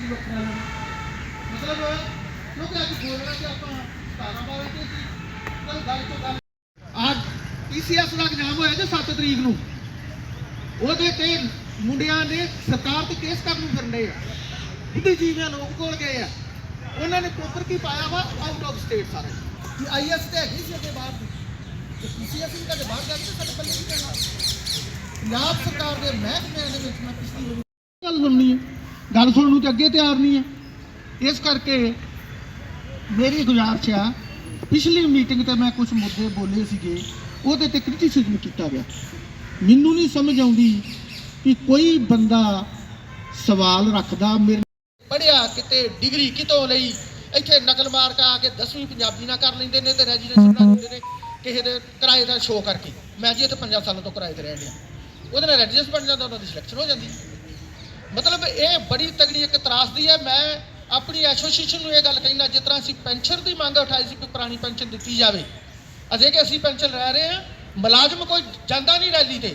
ਕੀ ਵੱਖਰਾ ਲੈਣਾ ਮਤਲਬ ਕਿਉਂਕਿ ਅੱਜ ਬੋਲਣਾ ਕਿ ਆਪਾਂ 17 ਬਾਰੇ ਤੇ ਸੀ। ਤਾਂ ਗੱਲ ਤੋਂ ਗੱਲ ਅੱਜ ਪੀਸੀਐਸ ਦਾ ਐਗਜ਼ਾਮ ਹੋਇਆ ਜੇ 7 ਤਰੀਕ ਨੂੰ। ਉਹਦੇ ਤੇ ਮੁੰਡਿਆਂ ਨੇ ਸਰਕਾਰ ਤੇ ਕੇਸ ਕਰਨ ਨੂੰ ਫਿਰਨੇ ਆ। ਬੁੱਧੀਜੀਵੀਆਂ ਲੋਕ ਕੋਲ ਗਏ ਆ। ਉਹਨਾਂ ਨੇ ਪੇਪਰ ਕੀ ਪਾਇਆ ਵਾ? ਆਊਟ ਆਫ ਸਟੇਟ ਸਾਰੇ। ਕਿ ਆਈਐਸ ਤੇ ਹੈਗੀ ਸੀ ਅੱਗੇ ਬਾਹਰ ਤੇ ਪੀਸੀਐਸ ਵੀ ਕਦੇ ਬਾਹਰ ਜਾ ਕੇ ਸਾਡੇ ਪੱਲੇ ਨਹੀਂ ਪੈਣਾ ਪੰਜਾਬ ਸਰਕਾਰ ਦੇ ਮਹਿਕਮਿਆਂ ਦੇ ਵਿੱਚ ਮੈਂ ਪਿਛਲੀ ਗੱਲ ਸੁਣਨੀ ਹੈ। ਗੱਲ ਸੁਣਨ ਨੂੰ ਤੇ ਅੱਗੇ ਤਿਆਰ ਨਹੀਂ ਹੈ। ਇਸ ਕਰਕੇ ਮੇਰੀ ਗੁਜ਼ਾਰਿਸ਼ ਆ, ਪਿਛਲੀ ਮੀਟਿੰਗ ਤੇ ਮੈਂ ਕੁਝ ਮੁੱਦੇ ਬੋਲੇ ਸੀਗੇ, ਉਹਦੇ ਤੇ ਕ੍ਰਿਟਿਸਿਜ਼ਮ ਕੀਤਾ ਗਿਆ। ਮੈਨੂੰ ਨਹੀਂ ਸਮਝ ਆਉਂਦੀ ਕਿ ਕੋਈ ਬੰਦਾ ਸਵਾਲ ਰੱਖਦਾ ਮੇਰੇ ਪੜਿਆ ਕਿਤੇ ਡਿਗਰੀ ਕਿਤੋਂ ਲਈ, ਇੱਥੇ ਨਕਲ ਮਾਰ ਕੇ ਆ ਕੇ 10ਵੀਂ ਪੰਜਾਬੀ ਨਾ ਕਰ ਲੈਂਦੇ ਨੇ ਤੇ ਰੈਜ਼ੀਡੈਂਸ ਬਣਾ ਦਿੰਦੇ ਨੇ, ਕਿਸੇ ਦੇ ਕਿਰਾਏ ਦਾ ਸ਼ੋਅ ਕਰਕੇ। ਮੈਂ ਜੀ ਇੱਥੇ 5 ਸਾਲਾਂ ਤੋਂ ਕਿਰਾਏ ਤੇ ਰਹਿ ਰਿਹਾ ਉਹਦੇ ਨਾਲ ਰੈਜ਼ੀਡੈਂਸ ਬਣ ਜਾਂਦਾ, ਉਹਨਾਂ ਦੀ ਸਿਲੈਕਸ਼ਨ ਹੋ ਜਾਂਦੀ। ਮਤਲਬ ਇਹ ਬੜੀ ਤਗੜੀ ਇੱਕ ਤਰਾਸਦੀ ਹੈ। ਮੈਂ ਆਪਣੀ ਐਸੋਸੀਏਸ਼ਨ ਨੂੰ ਇਹ ਗੱਲ ਕਹਿਣਾ ਜਿਸ ਤਰ੍ਹਾਂ ਅਸੀਂ ਪੈਨਸ਼ਨ ਦੀ ਮੰਗ ਉਠਾਈ ਸੀ ਕਿ ਪੁਰਾਣੀ ਪੈਨਸ਼ਨ ਦਿੱਤੀ ਜਾਵੇ। ਅਜੇ ਕਿ ਅਸੀਂ ਪੈਨਸ਼ਨ ਲੈ ਰਹੇ ਹਾਂ, ਮੁਲਾਜ਼ਮ ਕੋਈ ਜਾਂਦਾ ਨਹੀਂ ਰੈਲੀ ਤੇ।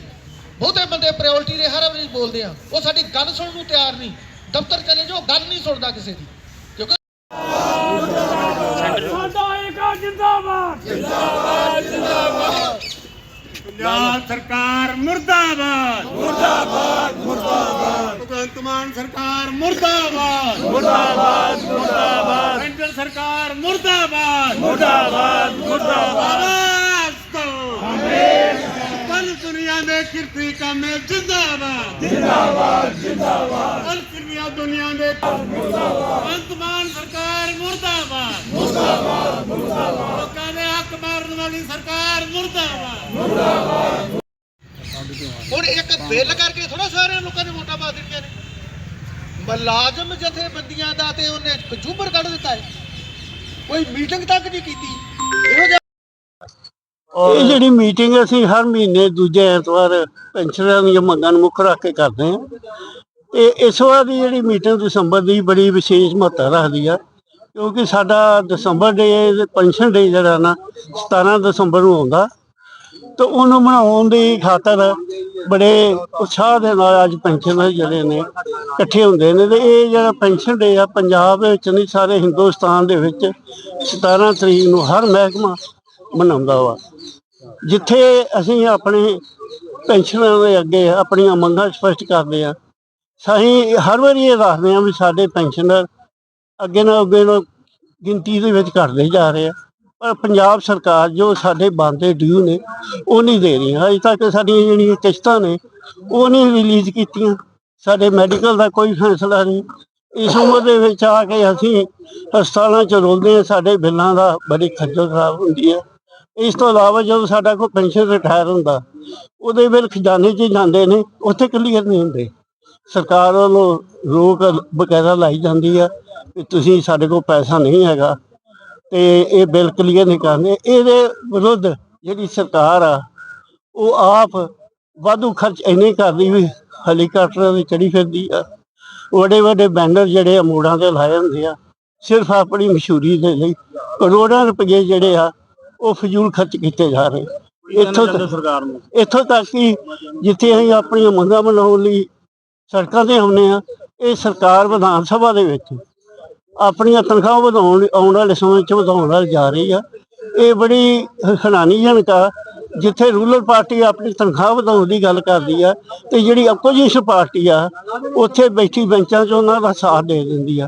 ਬਹੁਤੇ ਬੰਦੇ ਪ੍ਰਾਇੋਰਟੀ ਦੇ ਹਰ ਵਾਰੀ ਬੋਲਦੇ ਆ, ਉਹ ਸਾਡੀ ਗੱਲ ਸੁਣਨ ਨੂੰ ਤਿਆਰ ਨਹੀਂ। ਦਫ਼ਤਰ ਚਲੇ ਜਾਓ, ਗੱਲ ਨਹੀਂ ਸੁਣਦਾ ਕਿਸੇ ਦੀ। ਕਿਉਂਕਿ ਸਾਡਾ ਏਕਾ ਜਿੰਦਾਬਾਦ। ਪੰਜਾਬ ਸਰਕਾਰ ਮੁਰਦਾਬਾਦ। ਮੁਰਦਾਬਾਦ ਮੁਰਦਾਬਾਦ। ਭਗਵੰਤ ਮਾਨ ਸਰਕਾਰ ਮੁਰਦਾਬਾਦ। ਮੁਰਦਾਬਾਦ ਮੁਰਦਾਬਾਦ। ਸੈਂਟਰ ਸਰਕਾਰ ਮੁਰਦਾਬਾਦ। ਮੁਰਦਾਬਾਦ ਮੁਰਦਾਬਾਦ। ਪਲ ਦੁਨੀਆ ਦੇ ਕਿਰਤੀ ਕਾਮੇ ਜਿੰਦਾਬਾਦ। ਜਿੰਦਾਬਾਦ ਜਿੰਦਾਬਾਦ। ਪਲ ਦੁਨੀਆ ਦੁਨੀਆ ਦੇ ਭਗਵੰਤ ਮਾਨ ਸਰਕਾਰ ਮੁਰਦਾਬਾਦ ਮੁਰਦਾਬਾਦ ਮੁਰਦਾਬਾਦ ਲੋਕਾਂ ਦੇ ਹੱਕ ਮਾਰਨ ਵਾਲੀ ਸਰਕਾਰ ਮੁਰਦਾਬਾਦ। ਹੁਣ ਇੱਕ ਬਿੱਲ ਕਰਕੇ ਥੋੜਾ ਸਾਰਿਆਂ ਲੋਕਾਂ ਨੇ ਵੋਟਾਂ ਪਾ ਦਿੱਤੀਆਂ ਨੇ। ਮੁਲਾਜ਼ਮ ਜਥੇਬੰਦੀਆਂ ਦਾ ਤੇ ਉਹਨੇ ਕਜੂਬਰ ਕੱਢ ਦਿੱਤਾ ਹੈ। ਕੋਈ ਮੀਟਿੰਗ ਤੱਕ ਨਹੀਂ ਕੀਤੀ। ਇਹੋ ਜਿਹਾ ਇਹ ਜਿਹੜੀ ਮੀਟਿੰਗ ਅਸੀਂ ਹਰ ਮਹੀਨੇ ਦੂਜੇ ਐਤਵਾਰ ਪੈਨਸ਼ਨਰਾਂ ਦੀਆਂ ਮੰਗਾਂ ਨੂੰ ਮੁੱਖ ਰੱਖ ਕੇ ਕਰਦੇ ਹਾਂ। ਤੇ ਇਸ ਵਾਰ ਦੀ ਜਿਹੜੀ ਮੀਟਿੰਗ ਦਸੰਬਰ ਦੀ ਬੜੀ ਵਿਸ਼ੇਸ਼ ਮਹੱਤਤਾ ਰੱਖਦੀ ਆ। ਕਿਉਂਕਿ ਸਾਡਾ ਦਸੰਬਰ ਡੇ ਪੈਨਸ਼ਨ ਡੇ ਜਿਹੜਾ ਨਾ 17 ਦਸੰਬਰ ਨੂੰ ਆਉਂਦਾ। ਤਾਂ ਉਹਨੂੰ ਮਨਾਉਣ ਦੀ ਖਾਤਰ ਬੜੇ ਉਤਸ਼ਾਹ ਦੇ ਨਾਲ ਅੱਜ ਪੈਨਸ਼ਨਰ ਜਿਹੜੇ ਨੇ, ਇਕੱਠੇ ਹੁੰਦੇ ਨੇ। ਤੇ ਇਹ ਜਿਹੜਾ ਪੈਨਸ਼ਨ ਡੇ ਆ, ਪੰਜਾਬ ਦੇ ਵਿੱਚ ਨਹੀਂ, ਸਾਰੇ ਹਿੰਦੁਸਤਾਨ ਦੇ ਵਿੱਚ 17 ਤਰੀਕ ਨੂੰ ਹਰ ਮਹਿਕਮਾ ਮਨਾਉਂਦਾ ਵਾ। ਜਿੱਥੇ ਅਸੀਂ ਆਪਣੇ ਪੈਨਸ਼ਨਰਾਂ ਦੇ ਅੱਗੇ ਆਪਣੀਆਂ ਮੰਗਾਂ ਸਪਸ਼ਟ ਕਰਦੇ ਆ ਸਹੀ ਹਰ ਵਾਰੀ ਇਹ ਦੱਸਦੇ ਆ ਵੀ ਸਾਡੇ ਪੈਨਸ਼ਨਰ ਅੱਗੇ ਨਾ ਅੱਗੇ ਨਾ ਗਿਣਤੀ ਦੇ ਵਿੱਚ ਘਟਦੇ ਜਾ ਰਹੇ ਆ। ਪਰ ਪੰਜਾਬ ਸਰਕਾਰ ਜੋ ਸਾਡੇ ਬੰਦੇ ਡਿਊ ਨੇ, ਉਹ ਨਹੀਂ ਦੇ ਰਹੀ। ਅਜੇ ਤੱਕ ਸਾਡੀਆਂ ਜਿਹੜੀਆਂ ਕਿਸ਼ਤਾਂ ਨੇ, ਉਹ ਨਹੀਂ ਰਿਲੀਜ਼ ਕੀਤੀਆਂ। ਸਾਡੇ ਮੈਡੀਕਲ ਦਾ ਕੋਈ ਫੈਸਲਾ ਨਹੀਂ। ਇਸ ਉਮਰ ਦੇ ਵਿੱਚ ਆ ਕੇ ਅਸੀਂ ਹਸਪਤਾਲਾਂ ਚ ਰੋਲਦੇ ਆ ਸਾਡੇ ਬਿੱਲਾਂ ਦਾ ਬੜੀ ਖੱਜਲ ਖਰਾਬ ਹੁੰਦੀ ਹੈ। ਇਸ ਤੋਂ ਇਲਾਵਾ ਜਦੋਂ ਸਾਡਾ ਕੋਈ ਪੈਨਸ਼ਨ ਰਿਟਾਇਰ ਹੁੰਦਾ, ਉਹਦੇ ਬਿੱਲ ਖਜ਼ਾਨੇ 'ਚ ਜਾਂਦੇ ਨੇ, ਉੱਥੇ ਕਲੀਅਰ ਨਹੀਂ ਹੁੰਦੇ। ਸਰਕਾਰ ਵੱਲੋਂ ਰੋਕ ਵਗੈਰਾ ਲਾਈ ਜਾਂਦੀ ਆ। ਕਿ ਤੁਸੀਂ ਸਾਡੇ ਕੋਲ ਪੈਸਾ ਨਹੀਂ ਹੈਗਾ ਤੇ ਇਹ ਬਿੱਲ ਕਲੀਅਰ ਨਹੀਂ ਕਰਦੇ ਇਹਦੇ ਵਿਰੁੱਧ ਜਿਹੜੀ ਸਰਕਾਰ ਆ ਉਹ ਆਪ ਵਾਧੂ ਖਰਚ ਇੰਨੇ ਕਰਦੀ ਵੀ ਹੈਲੀਕਾਪਟਰਾਂ ਤੇ ਚੜੀ ਫਿਰਦੀ ਆ। ਵੱਡੇ ਵੱਡੇ ਬੈਨਰ ਜਿਹੜੇ ਆ ਮੋੜਾਂ ਤੇ ਲਾਏ ਹੁੰਦੇ ਆ। ਸਿਰਫ ਆਪਣੀ ਮਸ਼ਹੂਰੀ ਦੇ ਲਈ ਕਰੋੜਾਂ ਰੁਪਏ ਜਿਹੜੇ ਆ ਉਹ ਫਜ਼ੂਲ ਖਰਚ ਕੀਤੇ ਜਾ ਰਹੇ। ਇੱਥੋਂ ਤੱਕ ਸਰਕਾਰ ਨੂੰ? ਇੱਥੋਂ ਤੱਕ ਕਿ ਜਿੱਥੇ ਅਸੀਂ ਆਪਣੀਆਂ ਮੰਗਾਂ ਬਣਾਉਣ ਲਈ ਸੜਕਾਂ ਤੇ ਆਉਂਦੇ ਆ ਇਹ ਸਰਕਾਰ ਵਿਧਾਨ ਸਭਾ ਦੇ ਵਿੱਚ ਆਪਣੀਆਂ ਤਨਖਾਹਾਂ ਵਧਾਉਣ ਲਈ ਆਉਣ ਵਾਲੇ ਸਮੇਂ 'ਚ ਵਧਾਉਣ ਵੱਲ ਜਾ ਰਹੀ ਆ। ਇਹ ਬੜੀ ਹੈਰਾਨੀਜਨਕ ਆ ਜਿੱਥੇ ਰੂਲਰ ਪਾਰਟੀ ਆਪਣੀ ਤਨਖਾਹ ਵਧਾਉਣ ਦੀ ਗੱਲ ਕਰਦੀ ਆ ਤੇ ਜਿਹੜੀ ਆਪੋਜੀਸ਼ਨ ਪਾਰਟੀ ਆ ਉੱਥੇ ਬੈਠੀ ਬੈਂਚਾਂ 'ਚ ਉਹਨਾਂ ਦਾ ਸਾਥ ਦੇ ਦਿੰਦੀ ਆ।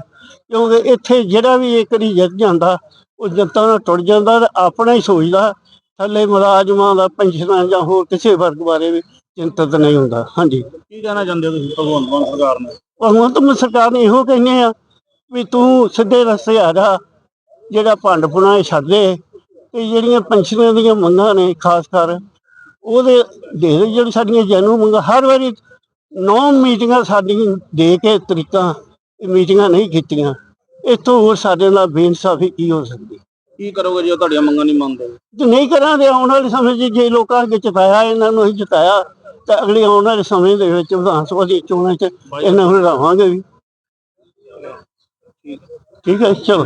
ਕਿਉਂਕਿ ਇੱਥੇ ਜਿਹੜਾ ਵੀ ਇੱਕ ਵਾਰੀ ਜਿੱਤ ਜਾਂਦਾ ਉਹ ਜਨਤਾ ਨਾਲ ਟੁੱਟ ਜਾਂਦਾ ਤੇ ਆਪਣਾ ਹੀ ਸੋਚਦਾ ਥੱਲੇ ਮੁਲਾਜ਼ਮਾਂ ਦਾ ਪੈਨਸ਼ਨਾਂ ਜਾਂ ਹੋਰ ਕਿਸੇ ਵਰਗ ਬਾਰੇ ਵੀ ਚਿੰਤਤ ਨਹੀਂ ਹੁੰਦਾ। ਹਾਂਜੀ। ਕੀ ਕਹਿਣਾ ਚਾਹੁੰਦੇ ਹੋ ਤੁਸੀਂ ਭਗਵੰਤ ਮਾਨ ਸਰਕਾਰ ਨੂੰ? ਭਗਵੰਤ ਮਾਨ ਸਰਕਾਰ ਨੇ ਇਹੋ ਕਹਿੰਦੇ ਆ ਵੀ ਤੂੰ ਸਿੱਧੇ ਰਸਤੇ ਆ ਜਾ। ਜਿਹੜਾ ਭੰਡ ਪੁਣਾ ਛੱਡ ਦੇ। ਤੇ ਜਿਹੜੀਆਂ ਪੈਨਸ਼ਨਾਂ ਦੀਆਂ ਮੰਗਾਂ ਨੇ ਖਾਸ ਕਰ ਉਹਦੇ ਦੇ ਦੇ ਜਿਹੜੀ ਸਾਡੀਆਂ ਜਨੂ ਮੰਗਾਂ। ਹਰ ਵਾਰੀ ਨੌ ਮੀਟਿੰਗਾਂ ਸਾਡੀਆਂ ਦੇ ਕੇ ਤਰੀਕਾਂ ਮੀਟਿੰਗਾਂ ਨਹੀਂ ਕੀਤੀਆਂ। ਇਸ ਤੋਂ ਹੋਰ ਸਾਡੇ ਨਾਲ ਬੇਇਨਸਾਫੀ ਕੀ ਹੋ ਸਕਦੀ? ਕੀ ਕਰੋਗੇ ਜੇ ਤੁਹਾਡੀਆਂ ਮੰਗਾਂ ਨਹੀਂ ਮੰਨਦੇ? ਜੇ ਨਹੀਂ ਕਰਾਂਗੇ ਆਉਣ ਵਾਲੇ ਸਮੇਂ 'ਚ ਜੇ ਲੋਕਾਂ ਅੱਗੇ ਜਿਤਾਇਆ ਇਹਨਾਂ ਨੂੰ ਅਸੀਂ ਜਿਤਾਇਆ ਤਾਂ ਅਗਲੇ ਆਉਣ ਵਾਲੇ ਸਮੇਂ ਦੇ ਵਿੱਚ ਵਿਧਾਨ ਸਭਾ ਦੀ ਚੋਣਾਂ 'ਚ ਇਹਨਾਂ ਨੂੰ ਹਰਾਵਾਂਗੇ ਵੀ। ਠੀਕ ਹੈ ਚਲੋ।